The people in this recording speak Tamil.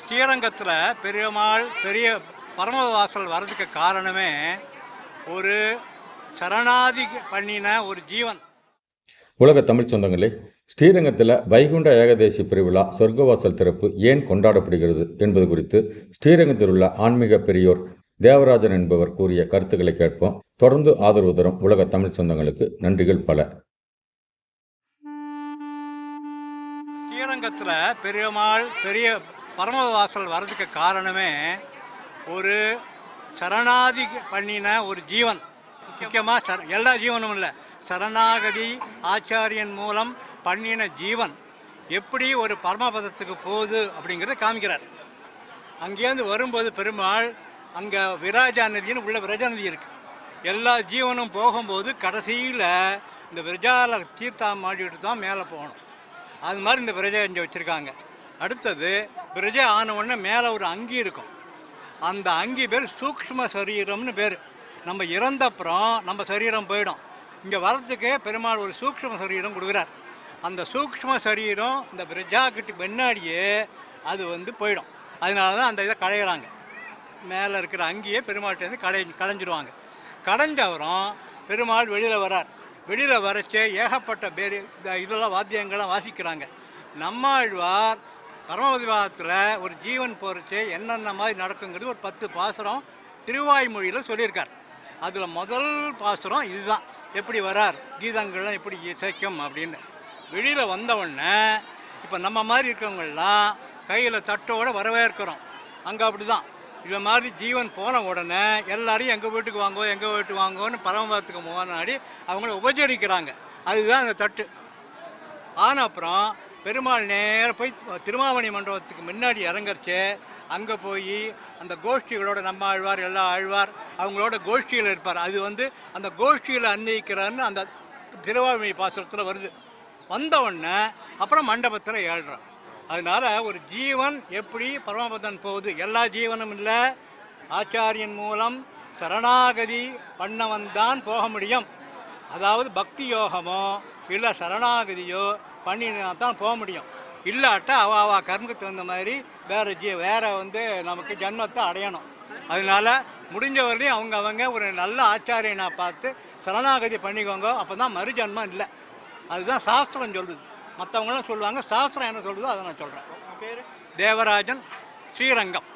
ஸ்ரீரங்கத்தில் பெருமாள் பெரிய பரமவாசல் வர்றதுக்கு காரணமே ஒரு சரணாதி பண்ணின ஒரு ஜீவன். உலக தமிழ் சொந்தங்களே ஸ்ரீரங்கத்தில் வைகுண்ட ஏகதேசி பெருவிழா சொர்க்கவாசல் திறப்பு ஏன் கொண்டாடப்படுகிறது என்பது குறித்து ஸ்ரீரங்கத்தில் உள்ள ஆன்மீக பெரியோர் தேவராஜன் என்பவர் கூறிய கருத்துக்களை கேட்போம். தொடர்ந்து ஆதரவு தரும் உலக தமிழ் சொந்தங்களுக்கு நன்றிகள் பல. ஸ்ரீரங்கத்தில் பெருமாள் பெரிய பரமவாசல் வர்றதுக்கு காரணமே ஒரு சரணாதி பண்ணின ஒரு ஜீவன். முக்கியமாக சர எல்லா ஜீவனும் இல்லை. சரணாகதி ஆச்சாரியன் மூலம் பண்ணின ஜீவன். எப்படி ஒரு பரமபதத்துக்கு போகுது அப்படிங்கிறத காமிக்கிறார். அங்கேருந்து வரும்போது பெருமாள் அங்கே விராஜா நதின்னு உள்ள விரஜா நதி இருக்குது எல்லா ஜீவனும் போகும்போது கடைசியில் இந்த விரஜால தீர்த்தா மாட்டிட்டு தான் மேலே போகணும். அது மாதிரி இந்த விரஜா இங்கே வச்சுருக்காங்க. அடுத்தது பிரஜை ஆன உடனே மேலே ஒரு அங்கி இருக்கும். அந்த அங்கி பேர் சூக்ஷ்ம சரீரம்னு பேர். நம்ம இறந்தப்புறம் நம்ம சரீரம் போயிடும். இங்கே வரத்துக்கு பெருமாள் ஒரு சூக்ஷ்ம சரீரம் கொடுக்குறார். அந்த சூக்ஷ்ம சரீரம் இந்த பிரஜாக்கிட்டு முன்னாடியே அது வந்து போயிடும். அதனால தான் அந்த இதை களையிறாங்க. மேலே இருக்கிற அங்கேயே பெருமாள்கிட்டேருந்து கடை களைஞ்சிடுவாங்க. கடைஞ்சவரும் பெருமாள் வெளியில் வரார் வெளியில் வரச்சே ஏகப்பட்ட பேர் இந்த இதெல்லாம் வாத்தியங்கள்லாம் வாசிக்கிறாங்க. நம்மாழ்வார் பரமபதிவாதத்தில் ஒரு ஜீவன் போகிறச்சே என்னென்ன மாதிரி நடக்குங்கிறது ஒரு பத்து பாசுரம் திருவாய்மொழியில் சொல்லியிருக்கார். அதில் முதல் பாசுரம் இதுதான். எப்படி வரார்? கீதங்கள்லாம் எப்படி இசைக்கும் அப்படின்னு. வெளியில் வந்தவுடனே இப்போ நம்ம மாதிரி இருக்கவங்கெல்லாம் கையில் தட்டோட வரவேற்கிறோம். அங்கே அப்படி தான் இது மாதிரி ஜீவன் போன உடனே எல்லாரையும் எங்கள் வீட்டுக்கு வாங்கோ எங்கள் வீட்டுக்கு வாங்கோன்னு பரமபதத்துக்கு முன்னாடி அவங்கள உபச்சரிக்கிறாங்க. அதுதான் அந்த தட்டு. ஆன அப்புறம் பெருமாள் நேரம் போய் திருமாவணி மண்டபத்துக்கு முன்னாடி இறங்கறச்சே அங்கே போய் அந்த கோஷ்டிகளோட நம்ம ஆழ்வார் எல்லா ஆழ்வார் அவங்களோட கோஷ்டியில் இருப்பார். அது வந்து அந்த கோஷ்டியில் அன்னிக்கிறான்னு அந்த திருவாழ்மொழி பாசுரத்தில் வருது. வந்த உடனே அப்புறம் மண்டபத்தில் ஏழ்றான். அதனால ஒரு ஜீவன் எப்படி பரமபதன் போகுது? எல்லா ஜீவனும் இல்லை. ஆச்சாரியன் மூலம் சரணாகதி பண்ணவன் தான் போக முடியும். அதாவது பக்தி யோகமோ இல்லை சரணாகதியோ பண்ணினா தான் போக முடியும். இல்லாட்டா அவ அவ கர்மத்துக்கு தகுந்த மாதிரி வேற ஜீ வேற வந்து நமக்கு ஜன்மத்தை அடையணும். அதனால முடிஞ்சவரையும் அவங்க அவங்க ஒரு நல்ல ஆச்சாரியனை பார்த்து சரணாகதி பண்ணிக்கோங்க. அப்போ தான் மறுஜன்மம் இல்லை. அதுதான் சாஸ்திரம் சொல்லுது. மற்றவங்களாம் சொல்லுவாங்க சாஸ்திரம் என்ன சொல்லுதோ அதை நான் சொல்கிறேன் பேர்? தேவராஜன் ஸ்ரீரங்கம்.